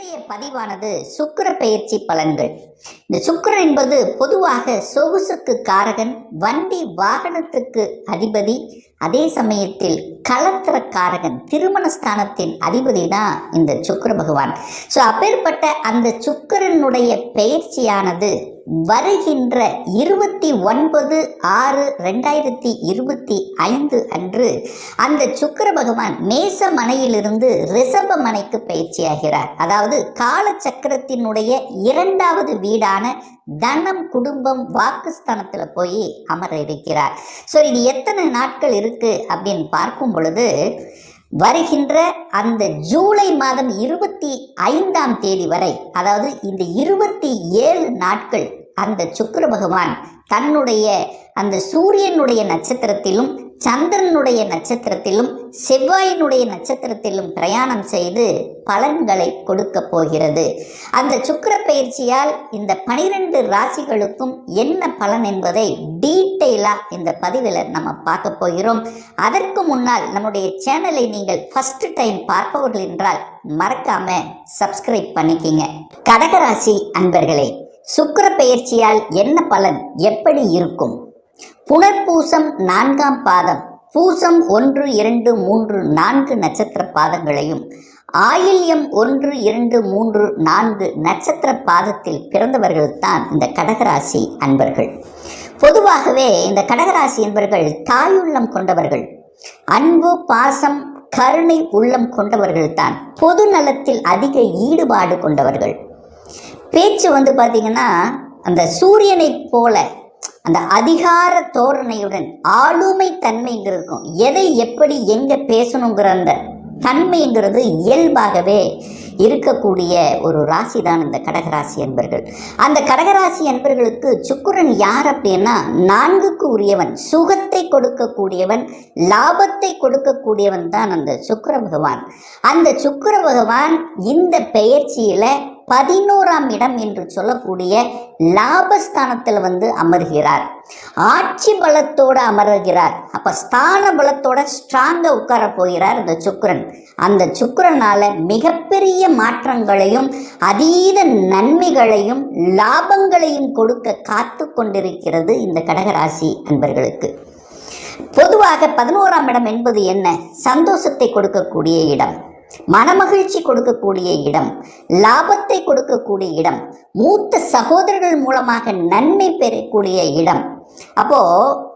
இன்றைய பதிவானது சுக்கர பயிற்சி பலன்கள். இந்த சுக்கரன் என்பது பொதுவாக சொகுசுக்கு காரகன் வண்டி வாகனத்துக்கு அதிபதி அதே சமயத்தில் கலத்திர காரகன் திருமண ஸ்தானத்தின் அதிபதி தான் இந்த சுக்கர பகவான். ஸோ அப்பேற்பட்ட அந்த சுக்கரனுடைய பயிற்சியானது வருகின்ற இருபத்தி ஒன்பது ஆறு ரெண்டாயிரத்தி இருபத்தி ஐந்து அன்று அந்த சுக்கர பகவான் மேச மனையிலிருந்து ரிஷப மனைக்கு பயிற்சியாகிறார். அதாவது கால சக்கரத்தினுடைய இரண்டாவது வீடான தனம் குடும்பம் வாக்குஸ்தானத்தில் போய் அமர இருக்கிறார். ஸோ இது எத்தனை நாட்கள் இருக்கு அப்படின்னு பார்க்கும் பொழுது வருகின்ற அந்த ஜூலை மாதம் இருபத்தி ஐந்தாம் தேதி வரை அதாவது இந்த இருபத்தி ஏழு நாட்கள் அந்த சுக்கர பகவான் தன்னுடைய அந்த சூரியனுடைய நட்சத்திரத்திலும் சந்திரனுடைய நட்சத்திரத்திலும் செவ்வாயினுடைய நட்சத்திரத்திலும் பிரயாணம் செய்து பலன்களை கொடுக்க போகிறது. அந்த சுக்கர பயிற்சியால் இந்த பனிரெண்டு ராசிகளுக்கும் என்ன பலன் என்பதை டீட்டெயிலாக இந்த பதிவில் நம்ம பார்க்க போகிறோம். அதற்கு முன்னால் நம்முடைய சேனலை நீங்கள் ஃபர்ஸ்ட் டைம் பார்ப்பவர்கள் என்றால் மறக்காம சப்ஸ்கிரைப் பண்ணிக்கிங்க. கடகராசி அன்பர்களே சுக்கர பயிற்சியால் என்ன பலன் எப்படி இருக்கும்? புனர்பூசம் நான்காம் பாதம். பூசம் ஒன்று இரண்டு மூன்று நான்கு நட்சத்திர பாதங்களையும் ஆயில்யம் ஒன்று இரண்டு மூன்று நான்கு நட்சத்திர பாதத்தில் பிறந்தவர்கள் தான் இந்த கடகராசி அன்பர்கள். பொதுவாகவே இந்த கடகராசி என்பவர்கள் தாயுள்ளம் கொண்டவர்கள் அன்பு பாசம் கருணை உள்ளம் கொண்டவர்கள் தான் பொது நலத்தில் அதிக ஈடுபாடு கொண்டவர்கள். பேச்சு வந்து பார்த்தீங்கன்னா அந்த சூரியனைப் போல அந்த அதிகார தோரணையுடன் ஆளுமை தன்மைங்கிறது இருக்கும் எதை எப்படி எங்கே பேசணுங்கிற அந்த தன்மைங்கிறது இயல்பாகவே இருக்கக்கூடிய ஒரு ராசி தான் இந்த கடகராசி அன்பர்கள். அந்த கடகராசி அன்பர்களுக்கு சுக்கிரன் யார் அப்படின்னா நான்குக்கு உரியவன் சுகத்தை கொடுக்கக்கூடியவன் லாபத்தை கொடுக்கக்கூடியவன் தான் அந்த சுக்கர பகவான். அந்த சுக்கர பகவான் இந்த பெயர்ச்சியில பதினோராம் இடம் என்று சொல்லக்கூடிய லாபஸ்தானத்தில் வந்து அமர்கிறார். ஆட்சி பலத்தோடு அமர்கிறார். அப்ப ஸ்தான பலத்தோட ஸ்ட்ராங்கா உட்கார போகிறார் இந்த சுக்கரன். அந்த சுக்கிரனால மிகப்பெரிய மாற்றங்களையும் அதீத நன்மைகளையும் லாபங்களையும் கொடுக்க காத்து கொண்டிருக்கிறது இந்த கடகராசி அன்பர்களுக்கு. பொதுவாக பதினோராம் இடம் என்பது என்ன? சந்தோஷத்தை கொடுக்கக்கூடிய இடம். மனமகிழ்ச்சி கொடுக்கக்கூடிய இடம் லாபத்தை கொடுக்கக்கூடிய இடம் மூத்த சகோதரர்கள் மூலமாக நன்மை பெறக்கூடிய இடம். அப்போ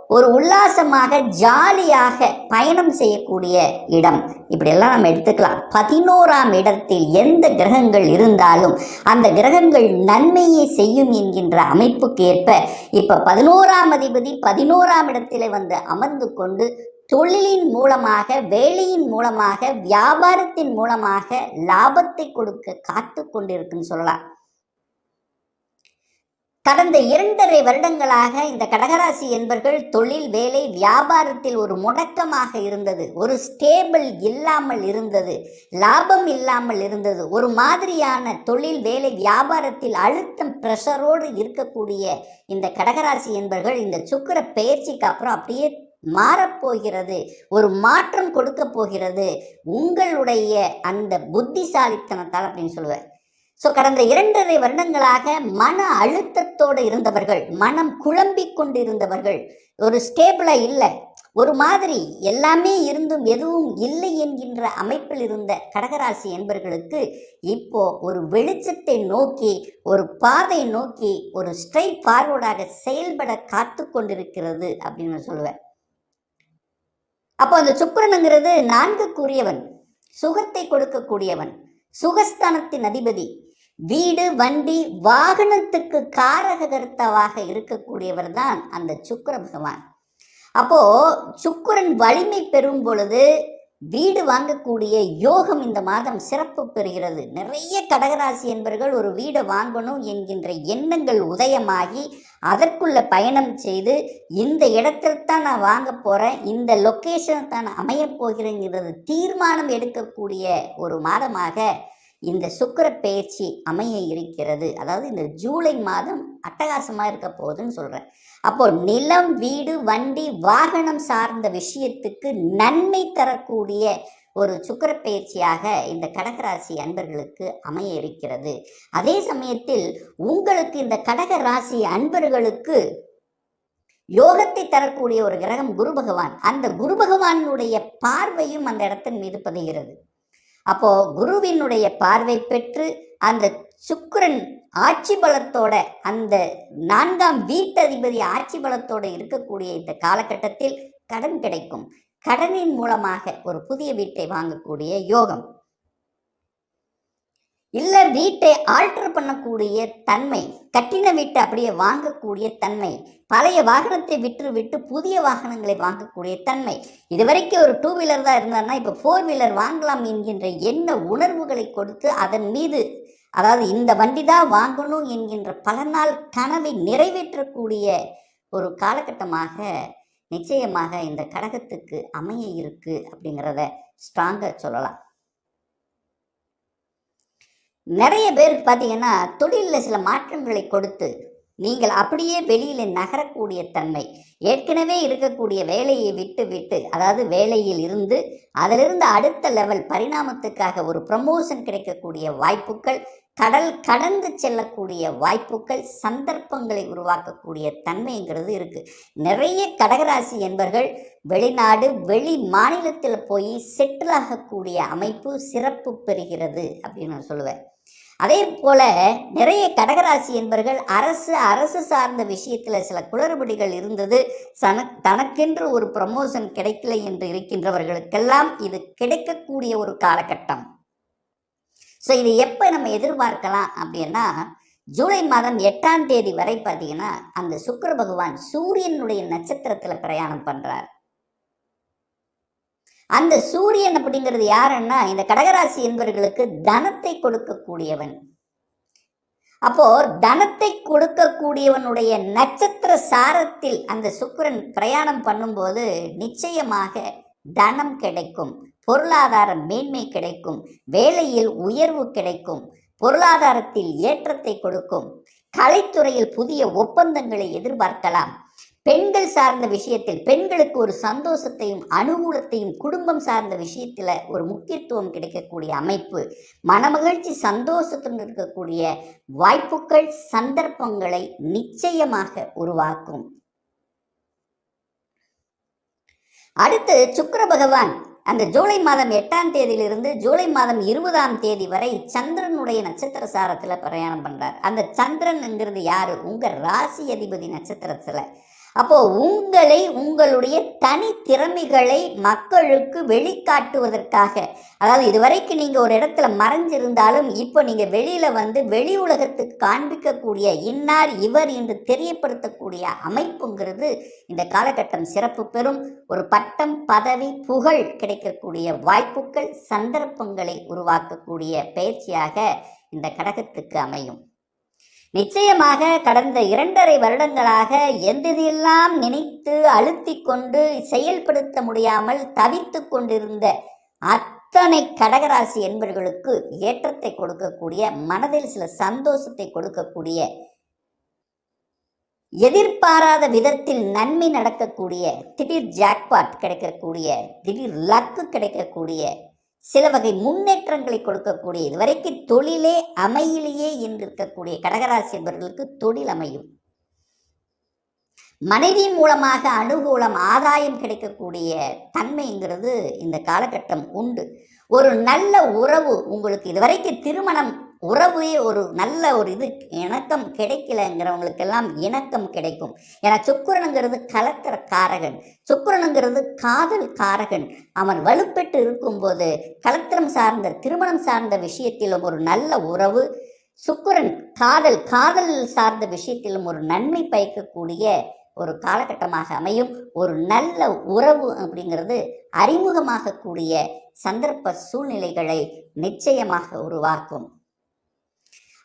ஒரு உல்லாசமாக ஜாலியாக பயணம் செய்யக்கூடிய இடம். இப்படியெல்லாம் நம்ம எடுத்துக்கலாம். பதினோராம் இடத்தில் எந்த கிரகங்கள் இருந்தாலும் அந்த கிரகங்கள் நன்மையை செய்யும் என்கின்ற அமைப்புக்கு ஏற்ப இப்ப பதினோராம் அதிபதி பதினோராம் இடத்திலே வந்து அமர்ந்து கொண்டு தொழிலின் மூலமாக வேலையின் மூலமாக வியாபாரத்தின் மூலமாக லாபத்தை கொடுக்க காத்து கொண்டிருக்குன்னு சொல்லலாம். கடந்த இரண்டரை வருடங்களாக இந்த கடகராசி என்பர்கள் தொழில் வேலை வியாபாரத்தில் ஒரு முடக்கமாக இருந்தது. ஒரு ஸ்டேபிள் இல்லாமல் இருந்தது. லாபம் இல்லாமல் இருந்தது. ஒரு மாதிரியான தொழில் வேலை வியாபாரத்தில் அழுத்தம் ப்ரெஷரோடு இருக்கக்கூடிய இந்த கடகராசி என்பர்கள் இந்த சுக்கிர பயிற்சிக்கு அப்புறம் அப்படியே மாறப்போகிறது ஒரு மாற்றம் கொடுக்க போகிறது உங்களுடைய அந்த புத்திசாலித்தனத்தால் அப்படின்னு சொல்லுவேன் ஸோ கடந்த இரண்டரை வருடங்களாக மன அழுத்தத்தோடு இருந்தவர்கள் மனம் குழம்பி கொண்டிருந்தவர்கள் ஒரு ஸ்டேபிளா இல்லை. ஒரு மாதிரி எல்லாமே இருந்தும் எதுவும் இல்லை என்கின்ற அமைப்பில் இருந்த கடகராசி என்பர்களுக்கு இப்போ ஒரு வெளிச்சத்தை நோக்கி ஒரு பாதை நோக்கி ஒரு ஸ்ட்ரைட் ஃபார்வர்டாக செயல்பட காத்து கொண்டிருக்கிறது அப்படின்னு நான் சொல்லுவேன் அப்போ அந்த சுக்கிரனுங்கிறது கூறியவன் சுகத்தை கொடுக்கக்கூடியவன். சுகஸ்தானத்தின் அதிபதி. வீடு வண்டி வாகனத்துக்கு காரக காரகர்த்தாவாக இருக்கக்கூடியவர் தான் அந்த சுக்கர பகவான். அப்போ சுக்கிரன் வலிமை பெறும் பொழுது வீடு வாங்கக்கூடிய யோகம் இந்த மாதம் சிறப்பு பெறுகிறது. நிறைய கடகராசி என்பவர்கள் ஒரு வீடை வாங்கணும் என்கின்ற எண்ணங்கள் உதயமாகி அதற்குள்ள பயணம் செய்து இந்த இடத்தில் தான் நான் வாங்க போகிறேன் இந்த லொக்கேஷன் தான் நான் அமையப் போகிறேங்கிறது தீர்மானம் எடுக்கக்கூடிய ஒரு மாதமாக இந்த சுக்கர பெயர்ச்சி அமைய இருக்கிறது. அதாவது இந்த ஜூலை மாதம் அட்டகாசமாக இருக்க போகுதுன்னு சொல்கிறேன் அப்போ நிலம் வீடு வண்டி வாகனம் சார்ந்த விஷயத்துக்கு நன்மை தரக்கூடிய ஒரு சுக்கர பயிற்சியாக இந்த கடகராசி அன்பர்களுக்கு அமைய இருக்கிறது. அதே சமயத்தில் உங்களுக்கு இந்த கடக ராசி அன்பர்களுக்கு யோகத்தை தரக்கூடிய ஒரு கிரகம் குரு பகவான். அந்த குரு பகவானுடைய பார்வையும் அந்த இடத்தின் மீது பதிகிறது. அப்போ குருவினுடைய பார்வை பெற்று அந்த சுக்கரன் ஆட்சி பலத்தோட அந்த நான்காம் வீட்டதிபதி ஆட்சி பலத்தோட இருக்கக்கூடிய இந்த காலகட்டத்தில் கடன் கிடைக்கும். கடனின் மூலமாக ஒரு புதிய வீட்டை வாங்கக்கூடிய யோகம். இல்லை வீட்டை ஆல்டர் பண்ணக்கூடிய தன்மை கட்டின வீட்டை அப்படியே வாங்கக்கூடிய தன்மை பழைய வாகனத்தை விற்று விட்டு புதிய வாகனங்களை வாங்கக்கூடிய தன்மை. இதுவரைக்கும் ஒரு டூ வீலர் தான் இருந்தார்னா இப்போ ஃபோர் வீலர் வாங்கலாம் என்கின்ற என்ன உணர்வுகளை கொடுத்து அதன் மீது அதாவது இந்த வண்டி தான் வாங்கணும் என்கின்ற பல நாள் கனவை நிறைவேற்றக்கூடிய ஒரு காலகட்டமாக நிச்சயமாக இந்த கடகத்துக்கு அமைய இருக்குது அப்படிங்கிறத ஸ்ட்ராங்காக சொல்லலாம். நிறைய பேருக்கு பார்த்தீங்கன்னா தொழிலில் சில மாற்றங்களை கொடுத்து நீங்கள் அப்படியே வெளியில் நகரக்கூடிய தன்மை ஏற்கனவே இருக்கக்கூடிய வேலையை விட்டு விட்டு அதாவது வேலையில் இருந்து அதிலிருந்து அடுத்த லெவல் பரிணாமத்துக்காக ஒரு ப்ரமோஷன் கிடைக்கக்கூடிய வாய்ப்புகள் கடல் கடந்து செல்லக்கூடிய வாய்ப்புகள் சந்தர்ப்பங்களை உருவாக்கக்கூடிய தன்மைங்கிறது இருக்குது நிறைய கடகராசி என்பர்கள் வெளிநாடு வெளி மாநிலத்தில் போய் செட்டில் ஆகக்கூடிய அமைப்பு சிறப்பு பெறுகிறது அப்படின்னு நான் சொல்லுவேன். அதே போல நிறைய கடகராசி என்பர்கள் அரசு அரசு சார்ந்த விஷயத்தில் சில குளறுபடிகள் இருந்தது. சன தனக்கென்று ஒரு ப்ரமோஷன் கிடைக்கல என்று இருக்கின்றவர்களுக்கெல்லாம் இது கிடைக்கக்கூடிய ஒரு காலகட்டம். ஸோ இது எப்போ நம்ம எதிர்பார்க்கலாம் அப்படின்னா ஜூலை மாதம் எட்டாம் தேதி வரை பார்த்தீங்கன்னா அந்த சுக்கர பகவான் சூரியனுடைய நட்சத்திரத்தில் பிரயாணம் பண்ணுறார் அந்த சூரியன் அப்படிங்கிறது யாருன்னா இந்த கடகராசி என்பவர்களுக்கு தனத்தை கொடுக்கக்கூடியவன். அப்போ தனத்தை கொடுக்கக்கூடியவனுடைய நட்சத்திர சாரத்தில் அந்த சுக்கிரன் பிரயாணம் பண்ணும்போது நிச்சயமாக தனம் கிடைக்கும் பொருளாதார மேன்மை கிடைக்கும் வேலையில் உயர்வு கிடைக்கும் பொருளாதாரத்தில் ஏற்றத்தை கொடுக்கும் கலைத்துறையில் புதிய ஒப்பந்தங்களை எதிர்பார்க்கலாம். பெண்கள் சார்ந்த விஷயத்தில் பெண்களுக்கு ஒரு சந்தோஷத்தையும் அனுகூலத்தையும் குடும்பம் சார்ந்த விஷயத்தில் ஒரு முக்கியத்துவம் கிடைக்கக்கூடிய அமைப்பு. மனமகிழ்ச்சி சந்தோஷத்துடன் இருக்கக்கூடிய வாய்ப்புகள் சந்தர்ப்பங்களை நிச்சயமாக உருவாக்கும். அடுத்து சுக்கர பகவான். அந்த ஜூலை மாதம் எட்டாம் தேதியிலிருந்து ஜூலை மாதம் இருபதாம் தேதி வரை சந்திரனுடைய நட்சத்திர சாரத்தில் பிரயாணம் பண்ணுறார் அந்த சந்திரன்ங்கிறது யாரு? உங்கள் ராசி அதிபதி நட்சத்திரத்தில். அப்போ உங்களை உங்களுடைய தனி திறமைகளை மக்களுக்கு வெளிக்காட்டுவதற்காக. அதாவது இதுவரைக்கும் நீங்க ஒரு இடத்துல மறைஞ்சிருந்தாலும் இப்போ நீங்க வெளியில வந்து வெளி உலகத்துக்கு காண்பிக்கக்கூடிய இன்னார் இவர் என்று தெரியப்படுத்தக்கூடிய அமைப்புங்கிறது இந்த காலகட்டம் சிறப்பு பெறும். ஒரு பட்டம் பதவி புகழ் கிடைக்கக்கூடிய வாய்ப்புகள் சந்தர்ப்பங்களை உருவாக்கக்கூடிய பயிற்சியாக இந்த கடகத்துக்கு அமையும். நிச்சயமாக கடந்த இரண்டரை வருடங்களாக எந்தெல்லாம் நினைத்து அழுத்தி கொண்டு செயல்படுத்த முடியாமல் தவித்து கொண்டிருந்த அத்தனை கடகராசி என்பவர்களுக்கு ஏற்றத்தை கொடுக்கக்கூடிய மனதில் சில சந்தோஷத்தை கொடுக்கக்கூடிய எதிர்பாராத விதத்தில் நன்மை நடக்கக்கூடிய திடீர் ஜாக்பாட் கிடைக்கக்கூடிய திடீர் லக்கு கிடைக்கக்கூடிய சில வகை முன்னேற்றங்களை கொடுக்கக்கூடிய இதுவரைக்கும் தொழிலே அமையிலேயே என்று இருக்கக்கூடிய கடகராசி என்பவர்களுக்கு தொழில் அமையும். மனைவியின் மூலமாக அனுகூலம் ஆதாயம் கிடைக்கக்கூடிய தன்மைங்கிறது இந்த காலகட்டம் உண்டு. ஒரு நல்ல உறவு உங்களுக்கு இதுவரைக்கும் திருமணம் உறவே ஒரு நல்ல ஒரு இது. இணக்கம் கிடைக்கலங்கிறவங்களுக்கெல்லாம் இணக்கம் கிடைக்கும். ஏன்னா சுக்குரனுங்கிறது கலக்கிற காரகன். சுக்குரனுங்கிறது காதல் காரகன். அவன் வலுப்பெற்று இருக்கும்போது கலத்திரம் சார்ந்த திருமணம் சார்ந்த விஷயத்திலும் ஒரு நல்ல உறவு. சுக்குரன் காதல் காதல் சார்ந்த விஷயத்திலும் ஒரு நன்மை பயக்கக்கூடிய ஒரு காலகட்டமாக அமையும். ஒரு நல்ல உறவு அப்படிங்கிறது அறிமுகமாகக்கூடிய சந்தர்ப்ப சூழ்நிலைகளை நிச்சயமாக உருவாக்கும்.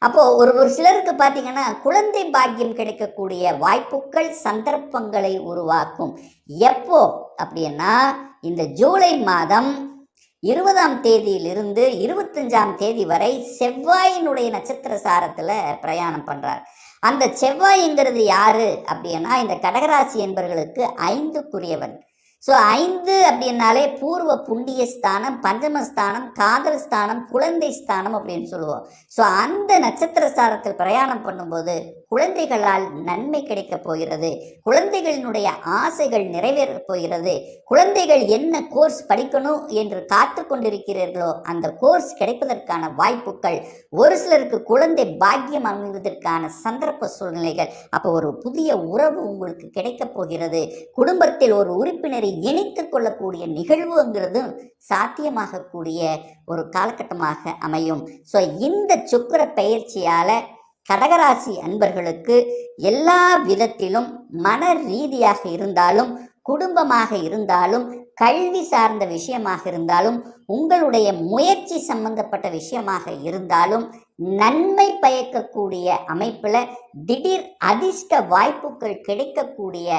அப்போ ஒரு ஒரு சிலருக்கு பார்த்தீங்கன்னா குழந்தை பாக்கியம் கிடைக்கக்கூடிய வாய்ப்புகள் சந்தர்ப்பங்களை உருவாக்கும். எப்போ? அப்படின்னா இந்த ஜூலை மாதம் இருபதாம் தேதியிலிருந்து இருபத்தஞ்சாம் தேதி வரை செவ்வாயினுடைய நட்சத்திர சாரத்தில் பிரயாணம் பண்ணுறார் அந்த செவ்வாய்ங்கிறது யாரு? அப்படின்னா இந்த கடகராசி என்பவர்களுக்கு ஐந்துக்குரியவன். ஸோ ஐந்து அப்படின்னாலே பூர்வ புண்ணிய ஸ்தானம் பஞ்சமஸ்தானம் காதல் ஸ்தானம் குழந்தை ஸ்தானம் அப்படின்னு சொல்லுவோம். ஸோ அந்த நட்சத்திர ஸ்தானத்தில் பிரயாணம் பண்ணும்போது குழந்தைகளால் நன்மை கிடைக்கப் போகிறது. குழந்தைகளினுடைய ஆசைகள் நிறைவேறப் போகிறது. குழந்தைகள் என்ன கோர்ஸ் படிக்கணும் என்று காத்து கொண்டிருக்கிறீர்களோ அந்த கோர்ஸ் கிடைப்பதற்கான வாய்ப்புகள் ஒரு சிலருக்கு குழந்தை பாக்கியம் அமைவதற்கான சந்தர்ப்ப சூழ்நிலைகள் அப்போ ஒரு புதிய உறவு உங்களுக்கு கிடைக்கப் போகிறது. குடும்பத்தில் ஒரு உறுப்பினர் இணைத்து கொள்ளக்கூடிய நிகழ்வுங்கிறது சாத்தியமாகக்கூடிய ஒரு காலகட்டமாக அமையும். ஸோ இந்த சுக்கிர பெயர்ச்சியால கடகராசி அன்பர்களுக்கு எல்லா விதத்திலும் மன ரீதியாக இருந்தாலும் குடும்பமாக இருந்தாலும் கல்வி சார்ந்த விஷயமாக இருந்தாலும் உங்களுடைய முயற்சி சம்பந்தப்பட்ட விஷயமாக இருந்தாலும் நன்மை பயக்கக்கூடிய அமைப்பில் திடீர் அதிர்ஷ்ட வாய்ப்புகள் கிடைக்கக்கூடிய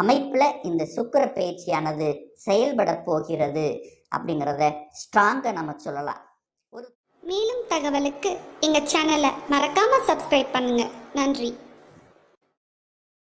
அமைப்பில் இந்த சுக்கிர பயிற்சியானது செயல்பட போகிறது அப்படிங்கிறத ஸ்ட்ராங்காக நம்ம சொல்லலாம். ஒரு மேலும் தகவலுக்கு எங்கள் சேனலை மறக்காமல் சப்ஸ்கிரைப் பண்ணுங்கள் நன்றி.